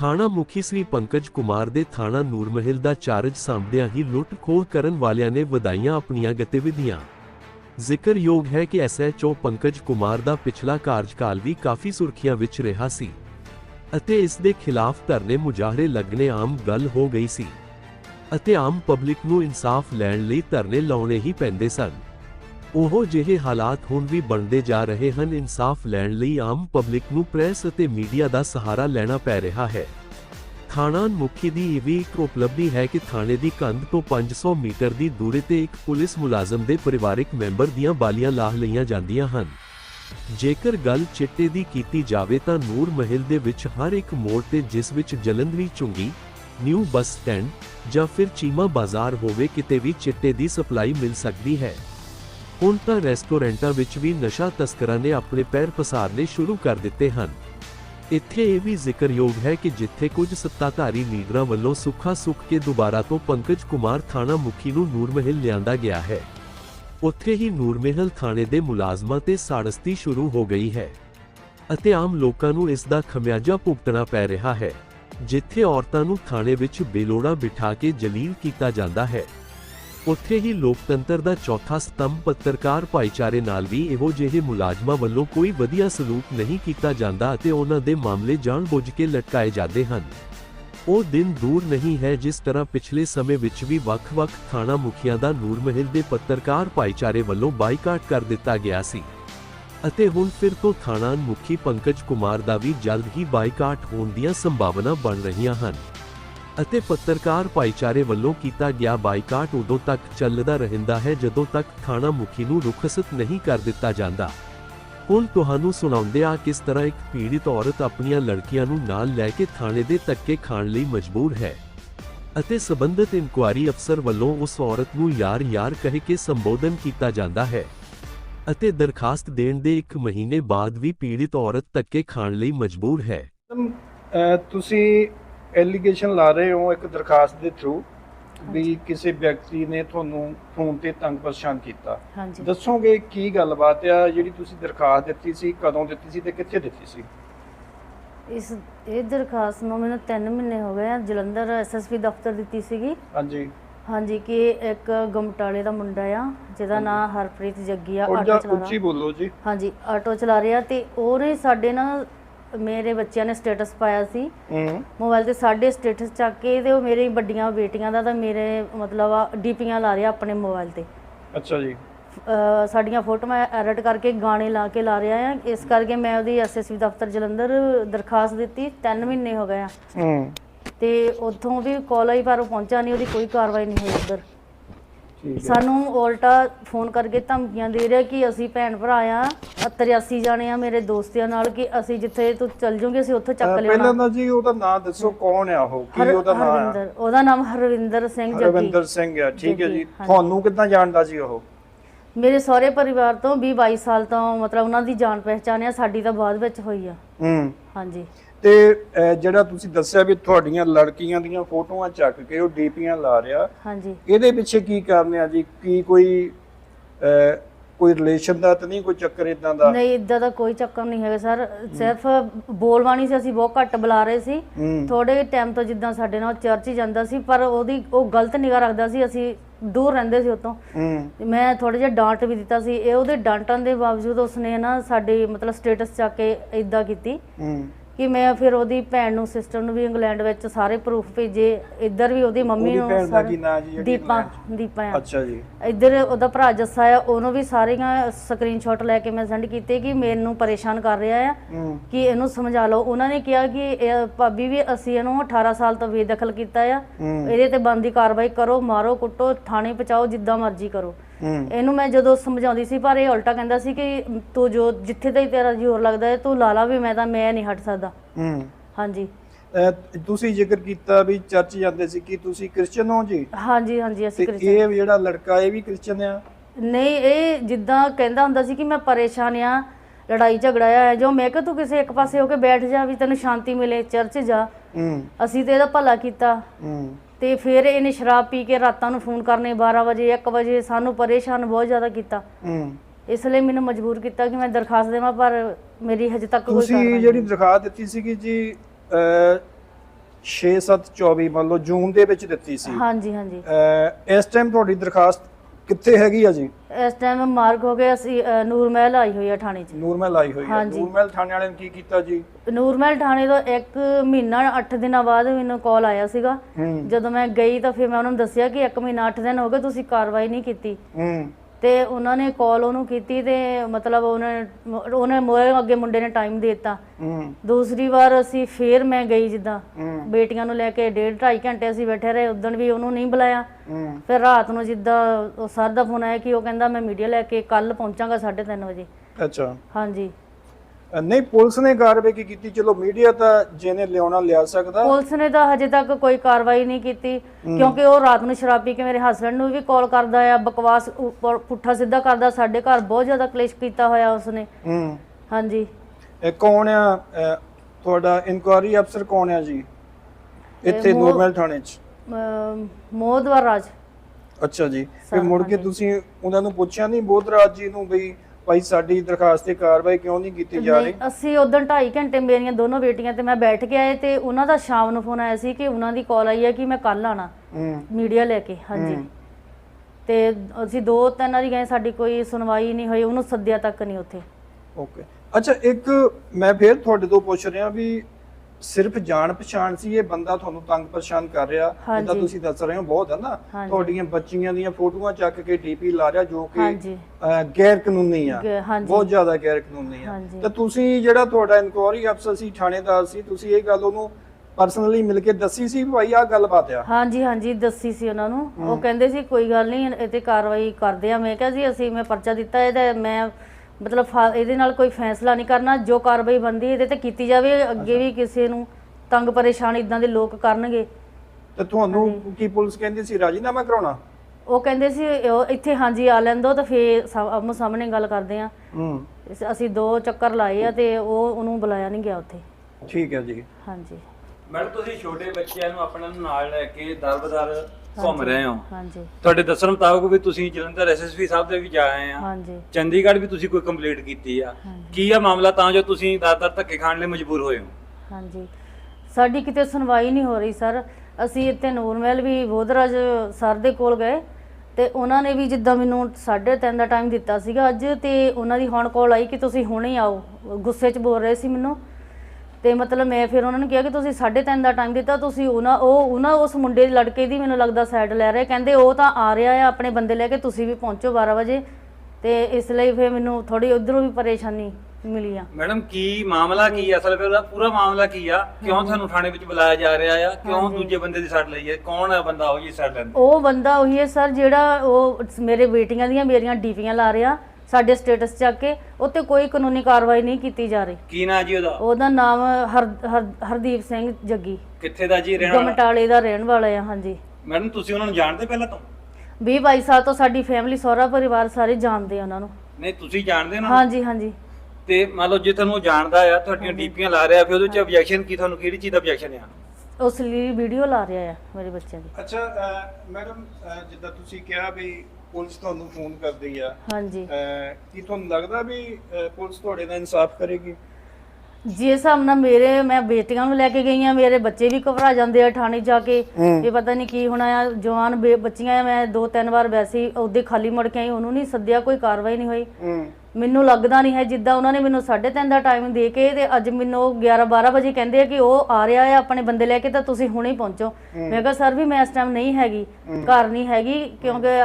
ਥਾਣਾ ਮੁਖੀ ਸ੍ਰੀ ਪੰਕਜ ਕੁਮਾਰ ਦੇ ਥਾਣਾ ਨੂਰਮਹਿਲ ਦਾ ਚਾਰਜ ਸਾਂਭਦਿਆਂ ਹੀ ਲੁੱਟ ਖੋਹ ਕਰਨ ਵਾਲਿਆਂ ਨੇ ਵਧਾਈਆਂ ਆਪਣੀਆਂ ਗਤੀਵਿਧੀਆਂ। ਜ਼ਿਕਰਯੋਗ ਹੈ ਕਿ ਐਸਐਚਓ ਪੰਕਜ ਕੁਮਾਰ ਦਾ ਪਿਛਲਾ ਕਾਰਜਕਾਲ ਵੀ ਕਾਫੀ ਸੁਰਖੀਆਂ ਵਿੱਚ ਰਿਹਾ ਸੀ ਅਤੇ ਇਸ ਦੇ ਖਿਲਾਫ ਧਰਨੇ ਮੁਜ਼ਾਹਰੇ ਲੱਗਣੇ ਆਮ ਗੱਲ ਹੋ ਗਈ ਸੀ ਅਤੇ ਆਮ ਪਬਲਿਕ ਨੂੰ ਇਨਸਾਫ ਲੈਣ ਲਈ ਧਰਨੇ ਲਾਉਣੇ ਹੀ ਪੈਂਦੇ ਸਨ। ਉਹ ਜਿਹੇ ਹਾਲਾਤ ਹੁਣ ਵੀ ਬਣਦੇ ਜਾ ਰਹੇ ਹਨ ਇਨਸਾਫ ਲੈਣ ਲਈ ਆਮ ਪਬਲਿਕ ਨੂੰ ਪ੍ਰੈਸ ਅਤੇ ਮੀਡੀਆ ਦਾ ਸਹਾਰਾ ਲੈਣਾ ਪੈ ਰਿਹਾ ਹੈ। ਥਾਣਾ ਦੀ ਇਹ ਵੀ ਇੱਕ ਉਪਲਬਧੀ ਹੈ ਕਿ ਥਾਣੇ ਦੀ ਕੰਧ ਤੋਂ 500 ਮੀਟਰ ਦੀ ਦੂਰੀ ਤੇ ਇੱਕ ਪੁਲਿਸ ਮੁਲਾਜ਼ਮ ਦੇ ਪਰਿਵਾਰਕ ਮੈਂਬਰ ਦੀਆਂ ਬਾਲੀਆਂ ਲਾਹ ਲਈਆਂ ਜਾਂਦੀਆਂ ਹਨ। ਜੇਕਰ ਗੱਲ ਚਿੱਟੇ ਦੀ ਕੀਤੀ ਜਾਵੇ ਤਾਂ ਨੂਰ ਮਹਿਲ ਦੇ ਵਿੱਚ ਹਰ ਇੱਕ ਮੋੜ ਤੇ ਜਿਸ ਵਿੱਚ ਜਲੰਧਰੀ ਚੁੰਗੀ ਨਿਊ ਬੱਸ ਸਟੈਂਡ ਜਾਂ ਫਿਰ ਚੀਮਾ ਬਾਜ਼ਾਰ ਹੋਵੇ ਕਿਤੇ ਵੀ ਚਿੱਟੇ ਦੀ ਸਪਲਾਈ ਮਿਲ ਸਕਦੀ ਹੈ। ਹੁਣ ਤਾਂ ਰੈਸਟੋਰੈਂਟਾਂ ਵਿੱਚ ਵੀ ਨਸ਼ਾ ਤਸਕਰਾਂ ਨੇ ਆਪਣੇ ਪੈਰ ਪਸਾਰਨੇ ਸ਼ੁਰੂ ਕਰ ਦਿੱਤੇ ਹਨ। ਇੱਥੇ ਇਹ ਵੀ ਜ਼ਿਕਰਯੋਗ ਹੈ ਕਿ ਜਿੱਥੇ ਕੁਝ ਸੱਤਾਧਾਰੀ ਲੀਡਰਾਂ ਵੱਲੋਂ ਸੁੱਖਾ ਸੁੱਖ ਕੇ ਦੁਬਾਰਾ ਤੋਂ ਪੰਕਜ ਕੁਮਾਰ ਥਾਣਾ ਮੁਖੀ ਨੂੰ ਨੂਰਮਹਿਲ ਲਿਆਂਦਾ ਗਿਆ ਹੈ। ਉੱਥੇ ਹੀ ਨੂਰਮਹਿਲ ਥਾਣੇ ਦੇ ਮੁਲਾਜ਼ਮਾਂ ਤੇ ਸਾੜਸਤੀ ਸ਼ੁਰੂ ਹੋ ਗਈ ਹੈ ਅਤੇ ਆਮ ਲੋਕਾਂ ਨੂੰ ਇਸ ਦਾ ਖਮਿਆਜਾ ਭੁਗਤਣਾ ਪੈ ਰਿਹਾ ਹੈ, ਜਿੱਥੇ ਔਰਤਾਂ ਨੂੰ ਥਾਣੇ ਵਿੱਚ ਬੇਲੋੜਾ ਬਿਠਾ ਕੇ ਜਲੀਲ ਕੀਤਾ ਜਾਂਦਾ ਹੈ। ਉੱਥੇ ਹੀ ਲੋਕਤੰਤਰ ਦਾ ਚੌਥਾ ਸਤੰਭ ਪੱਤਰਕਾਰ ਭਾਈਚਾਰੇ ਨਾਲ ਵੀ ਇਹੋ ਜਿਹੇ ਮੁਲਾਜ਼ਮਾਂ ਵੱਲੋਂ ਕੋਈ ਵਧੀਆ ਸਲੂਕ ਨਹੀਂ ਕੀਤਾ ਜਾਂਦਾ ਅਤੇ ਉਹਨਾਂ ਦੇ ਮਾਮਲੇ ਜਾਣਬੁੱਝ ਕੇ ਲਟਕਾਏ ਜਾਂਦੇ ਹਨ। ਉਹ ਦਿਨ ਦੂਰ ਨਹੀਂ ਹੈ ਜਿਸ ਤਰ੍ਹਾਂ ਪਿਛਲੇ ਸਮੇਂ ਵਿੱਚ ਵੀ ਵੱਖ-ਵੱਖ ਥਾਣਾ ਮੁਖੀਆਂ ਦਾ ਨੂਰਮਹਿਲ ਦੇ ਪੱਤਰਕਾਰ ਭਾਈਚਾਰੇ ਵੱਲੋਂ ਬਾਈਕਾਟ ਕਰ ਦਿੱਤਾ ਗਿਆ ਸੀ। ਅਤੇ ਹੁਣ ਫਿਰ ਤੋਂ ਥਾਣਾ ਮੁਖੀ ਪੰਕਜ ਕੁਮਾਰ ਦਾ ਵੀ ਜਲਦ ਹੀ ਬਾਈਕਾਟ ਹੋਣ ਦੀਆਂ ਸੰਭਾਵਨਾ ਬਣ ਰਹੀਆਂ ਹਨ। ਅਤੇ ਪੱਤਰਕਾਰ ਭਾਈਚਾਰੇ ਵੱਲੋਂ ਕੀਤਾ ਗਿਆ ਬਾਈਕਾਟ ਉਦੋਂ ਤੱਕ ਚੱਲਦਾ ਰਹਿੰਦਾ ਹੈ ਜਦੋਂ ਤੱਕ ਥਾਣਾ ਮੁਖੀ ਨੂੰ ਰੁਖਸਤ ਨਹੀਂ ਕਰ ਦਿੱਤਾ ਜਾਂਦਾ। ਹੁਣ ਤੁਹਾਨੂੰ ਸੁਣਾਉਂਦੇ ਆ ਕਿਸ ਤਰ੍ਹਾਂ ਇੱਕ ਪੀੜਿਤ ਔਰਤ ਆਪਣੀਆਂ ਲੜਕੀਆਂ ਨੂੰ ਨਾਲ ਲੈ ਕੇ ਥਾਣੇ ਦੇ ਧੱਕੇ ਖਾਣ ਲਈ ਮਜਬੂਰ ਹੈ। ਅਤੇ ਸਬੰਧਤ ਇਨਕੁਆਰੀ ਅਫਸਰ ਵੱਲੋਂ ਉਸ ਔਰਤ ਨੂੰ ਯਾਰ-ਯਾਰ ਕਹਿ ਕੇ ਸੰਬੋਧਨ ਕੀਤਾ ਜਾਂਦਾ ਹੈ। ਅਤੇ ਦਰਖਾਸਤ ਦੇਣ ਦੇ ਇੱਕ ਮਹੀਨੇ ਬਾਅਦ ਵੀ ਪੀੜਿਤ ਔਰਤ ਧੱਕੇ ਖਾਣ ਲਈ ਮਜਬੂਰ ਹੈ। ਤੁਸੀਂ ਐਲੀਗੇਸ਼ਨ ਲਾ ਰਹੇ ਹੋ ਇੱਕ ਦਰਖਾਸਤ ਦੇ ਥਰੂ ਵੀ ਕਿਸੇ ਵਿਅਕਤੀ ਨੇ ਤੁਹਾਨੂੰ ਫੋਨ ਤੇ ਤੰਗ ਪਰੇਸ਼ਾਨ ਕੀਤਾ। ਹਾਂਜੀ। ਦੱਸੋਗੇ ਕੀ ਗੱਲਬਾਤ ਆ? ਜਿਹੜੀ ਤੁਸੀਂ ਦਰਖਾਸਤ ਦਿੱਤੀ ਸੀ ਕਦੋਂ ਦਿੱਤੀ ਸੀ ਤੇ ਕਿੱਥੇ ਦਿੱਤੀ ਸੀ? ਇਸ ਇਹ ਦਰਖਾਸਤ ਨੂੰ ਮੈਨੂੰ 3 ਮਹੀਨੇ ਹੋ ਗਏ ਆ। ਜਲੰਧਰ ਐਸਐਸਪੀ ਦਫ਼ਤਰ ਦਿੱਤੀ ਸੀਗੀ। ਹਾਂਜੀ। ਹਾਂਜੀ ਕਿ ਇੱਕ ਗਮਟਾਲੇ ਦਾ ਮੁੰਡਾ ਆ ਜਿਹਦਾ। ਨਾਮ ਹਰਪ੍ਰੀਤ ਜੱਗੀ ਆ ਆਟੋ ਜਾਂ ਚਲਾ ਉੱਚੀ ਰਿਹਾ ਬੋਲੋ ਜੀ। ਹਾਂਜੀ ਆਟੋ ਚਲਾ ਰਿਹਾ ਤੇ ਉਹਨੇ ਸਾਡੇ ਨਾਲ ਮੇਰੇ ਬੱਚਿਆਂ ਨੇ ਸਟੇਟਸ ਪਾਇਆ ਸੀ। ਹੂੰ। ਮੋਬਾਈਲ ਤੇ ਸਾਡੇ ਸਟੇਟਸ ਚੱਕ ਕੇ ਤੇ ਉਹ ਮੇਰੀ ਵੱਡੀਆਂ ਬੇਟੀਆਂ ਦਾ ਤਾਂ ਮੇਰੇ ਮਤਲਬ ਆ ਡੀਪੀਆਂ ਲਾ ਰਿਹਾ ਆਪਣੇ ਮੋਬਾਈਲ ਤੇ। ਅੱਛਾ ਜੀ। ਅਹ ਸਾਡੀਆਂ ਫੋਟੋਆਂ ਐਡਿਟ ਕਰਕੇ ਗਾਣੇ ਲਾ ਕੇ ਲਾ ਰਿਹਾ ਆ। ਇਸ ਕਰਕੇ ਮੈਂ ਉਹਦੀ ਐਸਐਸਪੀ ਦਫ਼ਤਰ ਜਲੰਧਰ ਦਰਖਾਸਤ ਦਿੱਤੀ 3 ਮਹੀਨੇ ਹੋ ਗਏ ਆ। ਹੂੰ। ਤੇ ਉੱਥੋਂ ਵੀ ਕਾਲ ਆਈ ਪਰ ਉਹ ਪਹੁੰਚਾ ਨਹੀਂ ਉਹਦੀ ਕੋਈ ਕਾਰਵਾਈ ਨਹੀਂ ਹੋਈ ਉੱਧਰ। ਸਾਨੂੰ ਉਲਟਾ ਫੋਨ ਕਰਕੇ ਧਮਕੀਆਂ ਦੇ ਰਿਹਾ ਕਿ ਅਸੀਂ ਭੈਣ ਭਰਾ ਆ 83 ਜਾਣੇ ਆ ਮੇਰੇ ਦੋਸਤਾਂ ਨਾਲ ਕਿ ਅਸੀਂ ਜਿੱਥੇ ਤੂੰ ਚੱਲ ਜਾਓਗੇ ਅਸੀਂ ਉੱਥੋਂ ਚੱਕ ਪਹਿਲਾਂ ਲਿਆਉਣਾ ਤਾਂ ਜੀ ਉਹਦਾ ਨਾਮ ਦੱਸੋ ਕੌਣ ਆ ਉਹ? ਕੀ ਉਹਦਾ ਨਾਮ ਆ? ਹਰਵਿੰਦਰ ਉਹਦਾ ਨਾਮ ਹਰਵਿੰਦਰ ਸਿੰਘ ਜੱਗੀ। ਰਵਿੰਦਰ ਸਿੰਘ ਆ ਠੀਕ ਹੈ ਜੀ। ਤੁਹਾਨੂੰ ਕਿੱਦਾਂ ਜਾਣਦਾ ਸੀ ਉਹ? ਮੇਰੇ ਸਹੁਰੇ ਪਰਿਵਾਰ ਤੋਂ 20 22 ਸਾਲ ਤੋਂ ਮਤਲਬ ਉਹਨਾਂ ਦੀ ਜਾਣ ਪਹਿਚਾਣ ਆ ਸਾਡੀ ਤਾਂ ਬਾਅਦ ਵਿੱਚ ਹੋਈ ਆ। ਹੂੰ। ਹਾਂਜੀ। ਤੇ ਜਿਹੜਾ ਤੁਸੀਂ ਦੱਸਿਆ ਵੀ ਤੁਹਾਡੀਆਂ ਲੜਕੀਆਂ ਦੀਆਂ ਫੋਟੋਆਂ ਚੱਕ ਕੇ ਉਹ ਡੀਪੀਆਂ ਲਾ ਰਿਹਾ। ਹਾਂਜੀ। ਇਹਦੇ ਪਿੱਛੇ ਕੀ ਕਾਰਨ ਆ ਜੀ? ਕੀ ਕੋਈ ਕੋਈ ਰਿਲੇਸ਼ਨ ਦਾ ਤਾਂ ਨਹੀਂ ਕੋਈ ਚੱਕਰ ਇਦਾਂ ਦਾ? ਨਹੀਂ ਇਦਾਂ ਦਾ ਕੋਈ ਚੱਕਰ ਨਹੀਂ ਹੈਗਾ ਸਰ। ਸਿਰਫ ਬੋਲਵਾਣੀ ਸੀ ਅਸੀਂ ਬਹੁਤ ਘੱਟ ਬੁਲਾ ਰਹੇ ਸੀ। ਥੋੜੇ ਟਾਈਮ ਤੋਂ ਜਿੱਦਾਂ ਸਾਡੇ ਨਾਲ ਚਰਚ ਹੀ ਜਾਂਦਾ ਸੀ ਪਰ ਉਹਦੀ ਉਹ ਗਲਤ ਨਿਗਾਹ ਰੱਖਦਾ ਸੀ ਅਸੀਂ ਦੂਰ ਰਹਿੰਦੇ ਸੀ ਉਤੋਂ। ਮੈਂ ਥੋੜਾ ਜਿਹਾ ਡਾਂਟ ਵੀ ਦਿੱਤਾ ਸੀ। ਇਹ ਉਹਦੇ ਡਾਂਟਣ ਦੇ ਬਾਵਜੂਦ ਉਸਨੇ ਨਾ ਸਾਡੇ ਮਤਲਬ ਸਟੇਟਸ ਚੱਕ ਕੇ ਇਦਾਂ ਕੀਤੀ। ਕਿ ਮੈਂ ਫਿਰ ਉਹਦੀ ਭੈਣ ਨੂੰ ਸਿਸਟਰ ਨੂੰ ਵੀ ਇੰਗਲੈਂਡ ਵਿੱਚ ਸਾਰੇ ਪ੍ਰੂਫ ਭੇਜੇ। ਇੱਧਰ ਵੀ ਉਹਦੀ ਮੰਮੀ ਨੂੰ ਭੈਣ ਦਾ ਸਾਰੇ- ਕੀ ਨਾਂ ਜੀ ਜਿਹੜੀ ਦੀਪਾ ਦੀਪਾ ਆ। ਅੱਛਾ ਜੀ। ਇੱਧਰ ਉਹਦਾ ਭਰਾ ਜੱਸਾ ਆ ਉਹਨੂੰ ਵੀ ਸਾਰੀਆਂ ਸਕਰੀਨਸ਼ਾਟ ਲੈ ਕੇ ਮੈਂ ਸੈਂਡ ਕੀਤੇ ਕਿ ਮੈਨੂੰ ਪਰੇਸ਼ਾਨ ਕਰ ਰਿਹਾ ਆ ਹੂੰ। ਕਿ ਇਹਨੂੰ ਸਮਝਾ ਲਓ। ਉਹਨਾਂ ਨੇ ਕਿਹਾ ਕਿ ਇਹ ਭਾਬੀ ਵੀ ਅਸੀਂ ਇਹਨੂੰ 18 ਸਾਲ ਤੋਂ ਬੇਦਖਲ ਕੀਤਾ ਆ। ਹੂੰ। ਇਹਦੇ ਤੇ ਬੰਦੀ ਕਾਰਵਾਈ ਕਰੋ ਮਾਰੋ ਕੁੱਟੋ ਥਾਣੇ ਪਹੁੰਚਾਓ ਜਿੱਦਾਂ ਮਰਜ਼ੀ ਕਰੋ। ਇਹਨੂੰ ਮੈਂ ਜਦੋਂ ਸਮਝਾਉਂਦੀ ਸੀ ਪਰ ਇਹ ਉਲਟਾ ਕਹਿੰਦਾ ਸੀ ਕਿ ਤੂੰ ਜੋ ਜਿੱਥੇ ਤਾਈ ਤੇਰਾ ਜ਼ੋਰ ਲੱਗਦਾ ਹੈ ਤੂੰ ਲਾ ਲਾ ਵੀ ਮੈਂ ਤਾਂ ਮੈਂ ਨਹੀਂ ਹਟ ਸਕਦਾ। ਹੂੰ। ਹਾਂਜੀ। ਤੁਸੀਂ ਜ਼ਿਕਰ ਕੀਤਾ ਵੀ ਚਰਚ ਜਾਂਦੇ ਸੀ ਕਿ ਤੁਸੀਂ ਕ੍ਰਿਸਚੀਅਨ ਹੋ ਜੀ? ਹਾਂਜੀ ਹਾਂਜੀ ਅਸੀਂ ਕ੍ਰਿਸਚਨ ਇਹ ਜਿਹੜਾ ਲੜਕਾ ਇਹ ਵੀ ਕ੍ਰਿਸਚੀਅਨ ਆ? ਨਹੀਂ ਇਹ ਜਿੱਦਾਂ ਕਹਿੰਦਾ ਹੁੰਦਾ ਸੀ ਕਿ ਮੈਂ ਪਰੇਸ਼ਾਨ ਆ ਲੜਾਈ ਝਗੜਾ ਆ ਜੋ ਮੈਂ ਕਿ ਤੂੰ ਕਿਸੇ ਇੱਕ ਪਾਸੇ ਹੋ ਕੇ ਬੈਠ ਜਾ ਵੀ ਤੈਨੂੰ ਸ਼ਾਂਤੀ ਮਿਲੇ ਚਰਚ ਜਾ। ਹੂੰ। ਅਸੀਂ ਤੇ ਇਹਦਾ ਭਲਾ ਕੀਤਾ। ਹੂੰ। ਤੇ ਫਿਰ ਇਹਨੇ ਸ਼ਰਾਬ ਪੀ ਕੇ ਰਾਤਾਂ ਨੂੰ ਫੋਨ ਕਰਨੇ 12 ਵਜੇ 1 ਵਜੇ ਸਾਨੂੰ ਪਰੇਸ਼ਾਨ ਬਹੁਤ ਜ਼ਿਆਦਾ ਕੀਤਾ। ਹੂੰ। ਇਸ ਲਈ ਮੈਨੂੰ ਮਜਬੂਰ ਕੀਤਾ ਕਿ ਮੈਂ ਦਰਖਾਸਤ ਦੇਵਾਂ ਪਰ ਮੇਰੀ ਹਜੇ ਤੱਕ ਕੋਈ ਤੁਸੀਂ ਕਾਰਵਾਈ ਜਿਹੜੀ ਨਹੀਂ। ਦਰਖਾਸਤ ਦਿੱਤੀ ਸੀਗੀ ਜੀ ਅਹ, 6724 ਮੰਨ ਲਓ ਜੂਨ ਦੇ ਵਿੱਚ ਦਿੱਤੀ ਸੀ। ਹਾਂਜੀ ਹਾਂਜੀ। ਅਹ ਇਸ ਟਾਈਮ ਤੁਹਾਡੀ ਦਰਖਾਸਤ ਕਿੱਥੇ ਹੈਗੀ ਆ ਜੀ? ਇਸ ਟਾਈਮ ਮਾਰਕ ਹੋ ਗਿਆ ਅਸੀਂ ਅ, ਨੂਰ ਮਹਿਲ ਆਈ ਹੋਈ ਆ ਥਾਣੇ 'ਚ। ਨੂਰਮਹਿਲ ਆਈ ਹੋਈ ਹੈ ਹਾਂਜੀ। ਨੂਰਮਹਿਲ ਥਾਣੇ ਵਾਲਿਆਂ ਨੇ ਕੀ ਕੀਤਾ ਜੀ? ਨੂਰ ਮਹਿਲ ਥਾਣੇ ਤੋਂ ਇੱਕ ਮਹੀਨਾ 8 ਦਿਨਾਂ ਬਾਅਦ ਮੈਨੂੰ ਕਾਲ ਆਇਆ ਸੀਗਾ। ਹੂੰ। ਜਦੋਂ ਮੈਂ ਗਈ ਤਾਂ ਫਿਰ ਮੈਂ ਉਹਨਾਂ ਨੂੰ ਦੱਸਿਆ ਕਿ ਇੱਕ ਮਹੀਨਾ 8 ਦਿਨ ਹੋ ਗਏ ਤੁਸੀਂ ਕਾਰਵਾਈ ਨਹੀਂ ਕੀਤੀ। ਹੂੰ। ਤੇ ਉਹਨਾਂ ਨੇ ਕਾਲ ਉਹਨੂੰ ਕੀਤੀ ਤੇ ਮਤਲਬ ਉਹਨੇ ਉਹਨੇ ਮੋਰੇ ਅੱਗੇ ਮੁੰਡੇ ਨੇ ਟਾਈਮ ਦਿੱਤਾ। ਹੂੰ। ਦੂਸਰੀ ਵਾਰ ਅਸੀਂ ਫੇਰ ਮੈਂ ਗਈ ਜਿੱਦਾਂ। ਬੇਟੀਆਂ ਨੂੰ ਲੈ ਕੇ ਡੇਢ ਢਾਈ ਘੰਟੇ ਅਸੀਂ ਬੈਠੇ ਰਹੇ ਉਦੋਂ ਵੀ ਉਹਨੂੰ ਨਹੀਂ ਬੁਲਾਇਆ। ਫਿਰ ਰਾਤ ਨੂੰ ਜਿੱਦਾਂ ਉਹ ਸਰ ਦਾ ਫੋਨ ਆਇਆ ਕਿ ਉਹ ਕਹਿੰਦਾ ਮੈਂ ਮੀਡੀਆ ਲੈ ਕੇ ਕੱਲ ਪਹੁੰਚਾਂਗਾ 3:30 ਵਜੇ। ਅੱਛਾ। ਹਾਂਜੀ। ਨਹੀਂ ਪੁਲਿਸ ਨੇ ਕਾਰਵਾਈ ਕੀ ਕੀਤੀ? ਚਲੋ ਮੀਡੀਆ ਤਾਂ ਜਿਹਨੇ ਲਿਆਉਣਾ ਲਿਆ ਸਕਦਾ। ਪੁਲਿਸ ਨੇ ਤਾਂ ਹਜੇ ਤੱਕ ਕੋਈ ਕਾਰਵਾਈ ਨਹੀਂ ਕੀਤੀ ਕਿਉਂਕਿ ਉਹ ਰਾਤ ਨੂੰ ਸ਼ਰਾਬ ਪੀ ਕੇ ਮੇਰੇ ਹਸਬੰਡ ਨੂੰ ਵੀ ਕਾਲ ਕਰਦਾ ਆ ਬਕਵਾਸ ਪੁੱਠਾ ਸਿੱਧਾ ਕਰਦਾ ਸਾਡੇ ਘਰ ਬਹੁਤ ਜ਼ਿਆਦਾ ਕਲੇਸ਼ ਕੀਤਾ ਹੋਇਆ ਉਸਨੇ। ਹਾਂਜੀ। ਇਹ ਕੌਣ ਆ? ਤੁਹਾਡਾ ਇਨਕੁਆਰੀ ਅਫਸਰ ਕੌਣ ਆ ਜੀ? ਇੱਥੇ ਨੂਰਮਹਿਲ ਥਾਣੇ 'ਚ। ਮੋਦਵਰ ਰਾਜ। ਅੱਛਾ ਜੀ। ਫਿਰ ਮੁੜ ਕੇ। ਤੁਸੀਂ ਉਹਨਾਂ ਨੂੰ ਪੁੱਛਿਆ ਨਹੀਂ? ਬੋਧਰਾਜ ਜੀ ਨੂੰ ਬਈ ਭਾਈ ਸਾਡੀ ਦਰਖਾਸਤ ਤੇ ਕਾਰਵਾਈ ਕਿਉਂ ਨਹੀਂ ਕੀਤੀ ਜਾ ਰਹੀ? ਨਹੀਂ, ਅਸੀਂ ਉਦੋਂ 2.5 ਘੰਟੇ ਮੇਰੀਆਂ ਦੋਨੋਂ ਬੇਟੀਆਂ ਤੇ ਮੈਂ ਬੈਠ ਕੇ ਆਏ ਤੇ ਉਹਨਾਂ ਦਾ ਸ਼ਾਮ ਨੂੰ ਫੋਨ ਆਇਆ ਸੀ ਕਿ ਉਹਨਾਂ ਦੀ ਕਾਲ ਆਈ ਹੈ ਕਿ ਮੈਂ ਕੱਲ ਆਣਾ ਹੂੰ। ਮੀਡੀਆ ਲੈ ਕੇ ਹਾਂਜੀ। ਹੂੰ। ਤੇ ਅਸੀਂ ਦੋ ਤਿੰਨ ਵਾਰੀ ਗਏ ਸਾਡੀ ਕੋਈ ਸੁਣਵਾਈ ਨਹੀਂ ਹੋਈ ਉਹਨੂੰ ਸੱਦਿਆ ਤੱਕ ਨਹੀਂ ਉੱਥੇ। ਓਕੇ। ਅੱਛਾ ਇੱਕ ਮੈਂ ਫੇਰ ਤੁਹਾਡੇ ਤੋਂ ਪੁੱਛ ਰਿਹਾ ਵੀ ਸਿਰਫ ਜਾਣ ਪਛਾਣ ਸੀ ਇਹ ਬੰਦਾ ਤੁਹਾਨੂੰ ਤੰਗ ਪਰੇਸ਼ਾਨ ਕਰ ਰਿਹਾ। ਜਿੱਦਾਂ ਹਾਂਜੀ। ਤੁਸੀਂ ਦੱਸ ਰਹੇ ਹੋ ਬਹੁਤ ਹੈ ਨਾ। ਹਾਂਜੀ। ਤੁਹਾਡੀਆਂ ਬੱਚੀਆਂ ਦੀਆਂ ਫੋਟੋਆਂ ਚੱਕ ਕੇ ਡੀਪੀ ਲਾ ਰਿਹਾ ਜੋ ਕਿ ਹਾਂਜੀ। ਗੈਰ ਕਾਨੂੰਨੀ ਆ। ਗ- ਹਾਂਜੀ। ਬਹੁਤ ਜ਼ਿਆਦਾ ਗੈਰ ਕਾਨੂੰਨੀ ਆ। ਹਾਂਜੀ। ਤਾਂ ਤੁਸੀਂ ਜਿਹੜਾ ਤੁਹਾਡਾ ਇਨਕੁਆਰੀ ਅਫਸਰ ਸੀ ਥਾਣੇਦਾਰ ਸੀ ਤੁਸੀਂ ਇਹ ਗੱਲ ਉਹਨੂੰ ਪਰਸਨਲੀ ਮਿਲ ਕੇ ਦੱਸੀ ਸੀ ਵੀ ਭਾਈ ਆਹ ਗੱਲਬਾਤ ਆ? ਹਾਂਜੀ ਹਾਂਜੀ ਦੱਸੀ ਸੀ ਉਹਨਾਂ ਨੂੰ। ਉਹ ਕਹਿੰਦੇ ਸੀ ਕੋਈ ਗੱਲ ਨਹੀਂ ਇਹ ਤੇ ਕਾਰਵਾਈ ਕਰਦੇ ਆ। ਮੈਂ ਕਿਹਾ ਜੀ ਅਸੀਂ ਮੈਂ ਪਰਚਾ ਦਿੱਤਾ ਇਹਦਾ ਮੈਂ ਮਤਲਬ ਫਾ- ਇਹਦੇ ਨਾਲ ਕੋਈ ਫੈਸਲਾ ਨਹੀਂ ਕਰਨਾ ਜੋ ਕਾਰਵਾਈ ਬੰਦੀ ਇਹਦੇ ਤੇ ਕੀਤੀ ਜਾਵੇ ਅੱਗੇ ਵੀ ਕਿਸੇ ਨੂੰ ਤੰਗ ਪਰੇਸ਼ਾਨ ਇਦਾਂ ਦੇ ਲੋਕ ਕਰਨਗੇ। ਤੇ ਤੁਹਾਨੂੰ ਕੀ ਪੁਲਿਸ ਕਹਿੰਦੀ ਸੀ ਰਾਜੀਨਾਮਾ ਕਰਾਉਣਾ? ਉਹ ਕਹਿੰਦੇ ਸੀ ਉਹ ਇੱਥੇ ਹਾਂਜੀ ਆ ਲੈਂਦੋ ਤਾਂ ਫੇਰ ਆਮੋ ਸਾਹਮਣੇ ਗੱਲ ਕਰਦੇ ਆ ਹੂੰ। ਅਸੀਂ ਦੋ ਚੱਕਰ ਲਾਏ ਆ ਤੇ ਉਹ ਉਹਨੂੰ ਬੁਲਾਇਆ ਨਹੀਂ ਗਿਆ ਉੱਥੇ। ਠੀਕ ਹੈ ਜੀ। ਹਾਂਜੀ। ਮੈਡਮ ਤੁਸੀਂ ਛੋਟੇ ਬੱਚਿਆਂ ਨੂੰ ਆਪਣੇ ਨਾਲ ਲੈ ਕੇ ਦਰ-ਬਦਰ ਘੁੰਮ ਰਹੇ ਹੋ? ਹਾਂਜੀ। ਤੁਹਾਡੇ ਦੱਸਣ ਮੁਤਾਬਕ ਵੀ ਤੁਸੀਂ ਜਲੰਧਰ ਐਸਐਸਪੀ ਸਾਹਿਬ ਦੇ ਵੀ ਜਾ ਆਏ ਆ। ਹਾਂਜੀ। ਚੰਡੀਗੜ੍ਹ ਵੀ ਤੁਸੀਂ ਕੋਈ ਕੰਪਲੀਟ ਕੀਤੀ ਆ। ਕੀ ਆ ਮਾਮਲਾ ਤਾਂ ਜੋ ਤੁਸੀਂ ਦਰ-ਦਰ ਧੱਕੇ ਖਾਣ ਲਈ ਮਜਬੂਰ ਹੋਏ ਹੋ? ਹਾਂਜੀ। ਸਾਡੀ ਕਿਤੇ ਸੁਣਵਾਈ ਨਹੀਂ ਹੋ ਰਹੀ ਸਰ। ਅਸੀਂ ਇੱਥੇ ਨੂਰਮਹਿਲ ਵੀ ਬੋਧਰਾਜ ਸਰ ਦੇ ਕੋਲ ਗਏ ਤੇ ਉਹਨਾਂ ਨੇ ਵੀ ਜਿੱਦਾਂ ਮੈਨੂੰ 3:30 ਦਾ ਟਾਈਮ ਦਿੱਤਾ ਸੀਗਾ ਅੱਜ ਤੇ ਉਹਨਾਂ ਦੀ ਹੁਣ ਕਾਲ ਆਈ ਕਿ ਤੁਸੀਂ ਹੁਣੇ ਆਓ। ਗੁੱਸੇ 'ਚ ਬੋਲ ਰਹੇ ਸੀ ਮੈਨੂੰ। ਤੇ ਮਤਲਬ ਮੈਂ ਫਿਰ ਉਹਨਾਂ ਨੂੰ ਕਿਹਾ ਕਿ ਤੁਸੀਂ 3:30 ਦਾ ਟਾਈਮ ਦਿੱਤਾ ਤੁਸੀਂ ਉਹਨਾਂ ਉਹ ਉਹਨਾਂ ਉਸ ਮੁੰਡੇ ਦੇ ਲੜਕੇ ਦੀ ਮੈਨੂੰ ਲੱਗਦਾ ਸਾਈਡ ਲੈ ਰਹੇ। ਕਹਿੰਦੇ ਉਹ ਤਾਂ ਆ ਰਿਹਾ ਆ ਆਪਣੇ ਬੰਦੇ ਲੈ ਕੇ ਤੁਸੀਂ ਵੀ ਪਹੁੰਚੋ 12 ਵਜੇ। ਤੇ ਇਸ ਲਈ ਫਿਰ ਮੈਨੂੰ ਥੋੜੀ ਉਧਰੋਂ ਵੀ ਪਰੇਸ਼ਾਨੀ ਮਿਲੀ ਆ। ਮੈਡਮ ਕੀ ਮਾਮਲਾ ਕੀ ਆ? ਅਸਲ ਵਿੱਚ ਉਹਦਾ ਪੂਰਾ ਮਾਮਲਾ ਕੀ ਆ? ਕਿਉਂ ਤੁਹਾਨੂੰ ਥਾਣੇ ਵਿੱਚ ਬੁਲਾਇਆ ਜਾ ਰਿਹਾ ਆ? ਕਿਉਂ। ਦੂਜੇ ਬੰਦੇ ਦੀ ਸੱਟ ਲਈ ਹੈ? ਕੌਣ ਆ ਬੰਦਾ ਉਹ ਜੀ ਸੱਟ ਲੈਂਦਾ? ਉਹ ਬੰਦਾ ਉਹੀ ਹੈ ਸਰ ਜਿਹੜਾ ਉਹ ਮੇਰੇ ਬੇਟੀਆਂ ਦੀਆਂ ਮੇਰੀਆਂ ਡੀਪੀਆਂ ਲਾ ਰਿਹਾ। ਸਾਡੇ ਸਟੇਟਸ ਚੱਕ ਕੇ ਉੱਤੇ ਕੋਈ ਕਾਨੂੰਨੀ ਕਾਰਵਾਈ ਨਹੀਂ ਕੀਤੀ ਜਾ ਰਹੀ। ਕੀ ਨਾਂ ਜੀ ਉਹਦਾ? ਉਹਦਾ ਨਾਮ ਹਰ ਹਰ- ਹਰਦੀਪ ਸਿੰਘ ਜੱਗੀ। ਕਿੱਥੇ ਦਾ ਜੀ ਰਹਿਣ ਵਾਲਾ? ਗਮਟਾਲੇ ਦਾ ਰਹਿਣ ਵਾਲਾ ਹੈ ਹਾਂਜੀ। ਮੈਡਮ ਤੁਸੀਂ ਉਹਨਾਂ ਨੂੰ ਜਾਣਦੇ ਪਹਿਲਾਂ ਤੋਂ? 20 22 ਸਾਲ ਤੋਂ ਸਾਡੀ ਫੈਮਿਲੀ ਸਹੁਰਾ ਪਰਿਵਾਰ ਸਾਰੇ ਜਾਣਦੇ ਆ ਉਹਨਾਂ ਨੂੰ। ਨਹੀਂ ਤੁਸੀਂ ਜਾਣਦੇ ਉਹਨਾਂ ਨੂੰ? ਹਾਂਜੀ ਹਾਂਜੀ। ਤੇ ਮੰਨ ਲਓ ਜੇ ਤੁਹਾਨੂੰ ਉਹ ਜਾਣਦਾ ਆ ਤੁਹਾਡੀਆਂ ਡੀਪੀਆਂ ਲਾ ਰਿਹਾ ਫਿਰ ਉਹਦੇ ਚ ਆਬਜੈਕਸ਼ਨ ਕੀ ਤੁਹਾਨੂੰ ਕਿਹੜੀ ਚੀਜ਼ ਦਾ ਆਬਜੈਕਸ਼ਨ ਆ? ਉਸ ਲਈ ਵੀਡੀਓ ਲਾ ਰਿਹਾ ਆ ਮੇਰੇ ਬੱਚਿਆਂ ਦੀ। ਅੱਛਾ ਮੈਡਮ ਜਿੱਦਾਂ ਤੁਸੀਂ ਕਿਹਾ ਵੀ ਪੁਲਿਸ ਤੁਹਾਨੂੰ ਫੋਨ ਕਰਦੀ ਆ। ਹਾਂਜੀ। ਅਹ, ਕੀ ਤੁਹਾਨੂੰ ਲੱਗਦਾ ਵੀ ਅਹ, ਪੁਲਿਸ ਤੁਹਾਡੇ ਨਾਲ ਇਨਸਾਫ ਕਰੇਗੀ? ਜੇ ਹਿਸਾਬ ਨਾਲ ਮੇਰੇ ਮੈਂ ਬੇਟੀਆਂ ਨੂੰ ਲੈ ਕੇ ਗਈ ਆ ਮੇਰੇ ਬੱਚੇ ਵੀ ਘਬਰਾ ਜਾਂਦੇ ਆ ਥਾਣੇ ਜਾ ਕੇ। ਹੂੰ। ਇਹ ਪਤਾ ਨਹੀਂ ਕੀ ਹੋਣਾ ਆ ਜਵਾਨ ਬੇ- ਬੱਚੀਆਂ ਆ ਮੈਂ ਦੋ ਤਿੰਨ ਵਾਰ ਵੈਸੇ ਹੀ ਉਹਦੇ ਖਾਲੀ ਮੁੜ ਕੇ ਆਈ ਉਹਨੂੰ ਨਹੀਂ ਸੱਦਿਆ ਕੋਈ ਕਾਰਵਾਈ ਨਹੀਂ ਹੋਈ। ਹੂੰ। ਮੈਨੂੰ ਲੱਗਦਾ ਨਹੀਂ ਹੈ ਜਿੱਦਾਂ ਉਹਨਾਂ ਨੇ ਮੈਨੂੰ 3:30 ਦਾ ਟਾਈਮ ਦੇ ਕੇ ਤੇ ਅੱਜ ਮੈਨੂੰ 11 12 ਵਜੇ ਕਹਿੰਦੇ ਆ ਕਿ ਉਹ ਆ ਰਿਹਾ ਆ ਆਪਣੇ ਬੰਦੇ ਲੈ ਕੇ ਤਾਂ ਤੁਸੀਂ ਹੁਣੇ ਹੀ। ਪਹੁੰਚੋ ਮੈਂ ਕਿਹਾ ਸਰ ਵੀ ਮੈਂ ਇਸ ਟਾਈਮ ਨਹੀਂ ਹੈਗੀ ਘਰ ਨਹੀਂ ਹੈਗੀ ਕਿਉਂਕਿ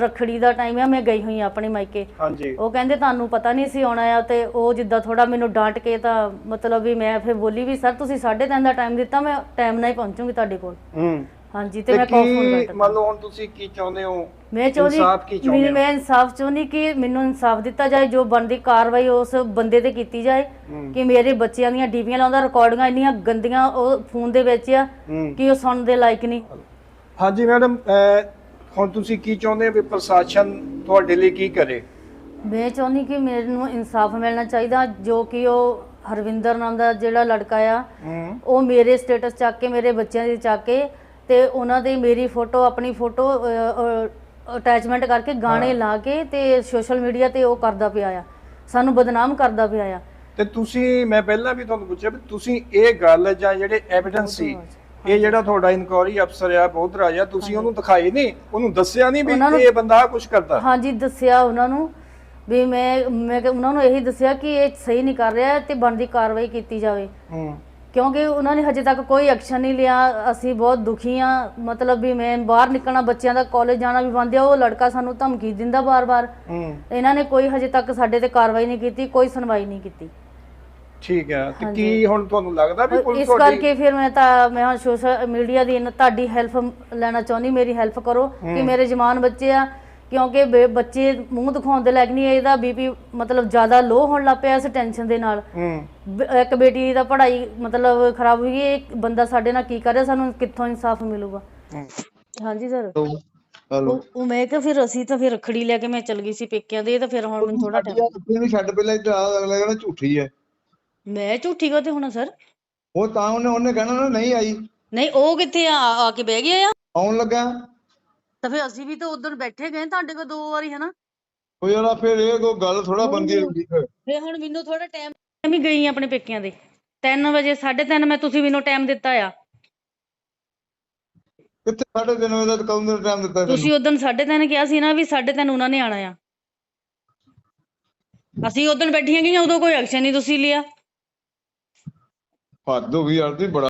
ਰੱਖੜੀ ਦਾ ਟਾਈਮ ਆ ਮੈਂ ਗਈ ਹੋਈ ਆ ਆਪਣੇ ਮਾਇਕੇ। ਹਾਂਜੀ। ਉਹ ਕਹਿੰਦੇ ਤੁਹਾਨੂੰ ਪਤਾ ਨਹੀਂ ਸੀ ਆਉਣਾ ਆ ਤੇ ਉਹ ਜਿੱਦਾਂ ਥੋੜਾ ਮੈਨੂੰ ਡਾਂਟ ਕੇ ਤਾਂ ਮਤਲਬ ਵੀ ਮੈਂ ਫਿਰ ਬੋਲੀ ਵੀ ਸਰ ਤੁਸੀਂ 3:30 ਦਾ ਟਾਈਮ ਦਿੱਤਾ ਮੈਂ ਟਾਈਮ ਨਾਲ ਹੀ ਪਹੁੰਚੂਗੀ ਤੁਹਾਡੇ ਕੋਲ। ਹੂੰ। ਹਾਂਜੀ ਤੇ ਮੈਂ ਕਾਲ ਫੋਨ ਕੀ ਕਰਤਾ ਮੰਨ ਲਓ ਹੁਣ ਤੁਸੀਂ ਕੀ ਚਾਹੁੰਦੇ ਹੋ? ਮੈਂ ਚਾਹੁੰਦੀ ਇਨਸਾਫ਼ ਕੀ ਚਾਹੁੰਦੇ ਹੋ? ਮੈਂ ਇਨਸਾਫ ਚਾਹੁੰਦੀ ਕਿ ਮੈਨੂੰ ਇਨਸਾਫ ਦਿੱਤਾ ਜਾਏ ਜੋ ਬਣਦੀ ਕਾਰਵਾਈ ਉਸ ਬੰਦੇ ਤੇ ਕੀਤੀ ਜਾਏ। ਕਿ ਮੇਰੇ ਬੱਚਿਆਂ ਦੀਆਂ ਡੀਪੀਆਂ ਲਾਉਂਦਾ ਰਿਕਾਰਡਿੰਗਾਂ ਇੰਨੀਆਂ ਗੰਦੀਆਂ ਉਹ ਫੋਨ ਦੇ ਵਿੱਚ ਆ ਕਿ ਉਹ ਸੁਣਨ ਦੇ ਲਾਇਕ ਨਹੀਂ। ਹਾਂਜੀ ਮੈਡਮ ਹੁਣ ਤੁਸੀਂ ਕੀ ਚਾਹੁੰਦੇ ਹੋ ਵੀ ਪ੍ਰਸ਼ਾਸਨ ਤੁਹਾਡੇ ਲਈ ਕੀ ਕਰੇ? ਮੈਂ ਚਾਹੁੰਦੀ ਕਿ ਮੈਨੂੰ ਇਨਸਾਫ ਮਿਲਣਾ ਚਾਹੀਦਾ ਜੋ ਕਿ ਉਹ ਹਰਵਿੰਦਰ ਨਾਮ ਦਾ ਜਿਹੜਾ ਲੜਕਾ ਆ ਉਹ ਮੇਰੇ ਸਟੇਟਸ ਚੱਕ ਕੇ ਮੇਰੇ ਬੱਚਿਆਂ ਦੀ ਚੱਕ ਕੇ ਤੇ ਉਹਨਾਂ ਦੇ ਮੇਰੀ ਫੋਟੋ ਆਪਣੀ ਫੋਟੋ ਅਟੈਚਮੈਂਟ ਕਰਕੇ ਗਾਣੇ ਲਾ ਕੇ ਤੇ ਸੋਸ਼ਲ ਮੀਡੀਆ ਤੇ ਉਹ ਕਰਦਾ ਪਿਆ ਆ। ਸਾਨੂੰ ਬਦਨਾਮ ਕਰਦਾ ਪਿਆ ਆ। ਤੇ ਤੁਸੀਂ ਮੈਂ ਪਹਿਲਾਂ ਵੀ ਤੁਹਾਨੂੰ ਪੁੱਛਿਆ ਵੀ ਤੁਸੀਂ ਇਹ ਗੱਲ ਜਾਂ ਜਿਹੜੇ ਐਵੀਡੈਂਸ ਸੀ ਇਹ ਜਿਹੜਾ ਤੁਹਾਡਾ ਇਨਕੁਆਰੀ ਅਫਸਰ ਆ ਬਹੁਤ ਰਾਜਾ ਤੁਸੀਂ ਉਹਨੂੰ ਦਿਖਾਏ ਨਹੀਂ ਉਹਨੂੰ ਦੱਸਿਆ ਨਹੀਂ ਵੀ ਇਹ ਬੰਦਾ ਕੁਝ ਕਰਦਾ? ਹਾਂਜੀ ਦੱਸਿਆ ਉਹਨਾਂ ਨੂੰ ਵੀ ਮੈਂ ਮੈਂ ਉਹਨਾਂ ਨੂੰ ਇਹੀ ਦੱਸਿਆ ਕਿ ਇਹ ਸਹੀ ਨਹੀਂ ਕਰ ਰਿਹਾ ਤੇ ਬਣਦੀ ਕਾਰਵਾਈ ਕੀਤੀ ਜਾਵੇ। ਹੂੰ। ਕਿਉਂਕਿ ਉਹਨਾਂ ਨੇ ਹਜੇ ਤੱਕ ਕੋਈ ਐਕਸ਼ਨ ਨਹੀਂ ਲਿਆ। ਅਸੀਂ ਬਹੁਤ ਦੁਖੀ ਆ ਮਤਲਬ ਵੀ ਮੈਂ ਬਾਹਰ ਨਿਕਲਣਾ ਬੱਚਿਆਂ ਦਾ ਕਾਲਜ ਜਾਣਾ ਵੀ ਬੰਦ ਆ ਉਹ ਲੜਕਾ ਸਾਨੂੰ ਧਮਕੀ ਦਿੰਦਾ ਬਾਰ-ਬਾਰ। ਹੂੰ। ਇਹਨਾਂ ਨੇ ਕੋਈ ਹਜੇ ਤੱਕ ਸਾਡੇ ਤੇ ਕਾਰਵਾਈ ਨਹੀਂ ਕੀਤੀ ਕੋਈ ਸੁਣਵਾਈ ਨਹੀਂ ਕੀਤੀ। ਠੀਕ ਹੈ। ਤੇ। ਕੀ ਹੁਣ ਤੁਹਾਨੂੰ ਲੱਗਦਾ ਵੀ ਪੁਲਿਸ ਇਸ ਤੁਹਾਡੀ ਕਰਕੇ ਫਿਰ ਮੈਂ ਤਾਂ ਮੈਂ ਹੁਣ ਸੋਸ਼ਲ ਮੀਡੀਆ ਦੀ ਇਹਨਾਂ- ਤੁਹਾਡੀ ਹੈਲਪ ਲੈਣਾ ਚਾਹੁੰਦੀ ਮੇਰੀ ਹੈਲਪ ਕਰੋ ਕਿ ਮੇਰੇ ਜਵਾਨ ਬੱਚੇ ਆ ਕਿਉਂਕਿ ਬੇ- ਬੱਚੇ ਮੂੰਹ ਦਿਖਾਉਣ ਦੇ ਲਾਇਕ ਨਹੀਂ ਹੈ, ਇਹਦਾ ਬੀਪੀ ਮਤਲਬ ਜ਼ਿਆਦਾ ਲੋ ਹੋਣ ਲੱਗ ਪਿਆ ਇਸ ਟੈਨਸ਼ਨ ਦੇ ਨਾਲ। ਹੂੰ। ਬ- ਇੱਕ ਬੇਟੀ ਦਾ ਪੜ੍ਹਾਈ ਮਤਲਬ ਖਰਾਬ ਹੋਈ ਹੈ ਇੱਕ ਬੰਦਾ ਸਾਡੇ ਨਾਲ ਕੀ ਕਰ ਰਿਹਾ ਸਾਨੂੰ ਕਿੱਥੋਂ ਇਨਸਾਫ ਮਿਲੂਗਾ। ਹਾਂਜੀ ਸਰ ਹਲੋ। ਉਹ ਮੈਂ ਕਿਹਾ ਫਿਰ ਅਸੀਂ ਤਾਂ ਫਿਰ ਰੱਖੜੀ ਲੈ ਕੇ ਮੈਂ ਚਲ ਗਈ ਸੀ ਪੇਕਿਆਂ ਦੇ ਤਾਂ ਫਿਰ ਹੁਣ ਮੈਨੂੰ ਥੋੜਾ ਟਾਈਮ ਇਹਨੂੰ ਛੱਡ ਪਹਿਲਾਂ ਇੱਧਰ ਆ ਅਗਲਾ ਕਹਿੰਦਾ ਝੂਠੀ ਹੈ ਮੈਂ ਝੂਠੀ ਕੋ ਤੇ ਹੁਣ ਸਰ ਉਹ ਤਾਂ ਉਹਨੇ ਉਹਨੇ ਕਹਿਣਾ ਨਾ ਨਹੀਂ ਆਈ। ਨਹੀਂ ਉਹ ਕਿੱਥੇ ਆ ਆ ਕੇ ਬਹਿ ਗਏ ਆ? ਆਉਣ ਲੱਗਾ। ਤਾਂ ਫਿਰ ਅਸੀਂ ਵੀ ਤਾਂ ਉਧਰ ਬੈਠੇ ਗਏ ਤੁਹਾਡੇ ਕੋਲ ਦੋ ਵਾਰੀ ਹਨਾ? ਉਹ ਯਾਰ ਫਿਰ ਇਹ ਕੋਈ ਗੱਲ ਥੋੜਾ ਬੰਦੀ ਹੁੰਦੀ ਫਿਰ ਫੇ ਹੁਣ ਮੈਨੂੰ ਥੋੜਾ ਟਾਈਮ ਵੀ ਗਈ ਆਪਣੇ ਪੇਕਿਆਂ ਦੇ। 3 ਵਜੇ 3:30 ਮੈਂ ਤੁਸੀਂ ਮੈਨੂੰ ਟਾਈਮ ਦਿੱਤਾ ਆ। ਕਿੱਥੇ ਸਾਢੇ ਤਿੰਨ ਵਜੇ ਦਾ ਕਦੋਂ ਦਾ ਟਾਈਮ ਦਿੱਤਾ ਤੁਸੀਂ ਉਦੋਂ 3:30 ਕਿਹਾ ਸੀ ਨਾ ਵੀ 3:30 ਉਹਨਾਂ ਨੇ ਆਣਾ ਆ। ਅਸੀਂ ਉਦੋਂ ਬੈਠੀਆਂ ਗਈਆਂ ਉਦੋਂ ਕੋਈ ਐਕਸ਼ਨ ਨਹੀਂ ਤੁਸੀਂ ਲਿਆ। ਹੱਦ ਹੋ ਗਈ ਯਾਰ ਤੁਸੀਂ ਬੜਾ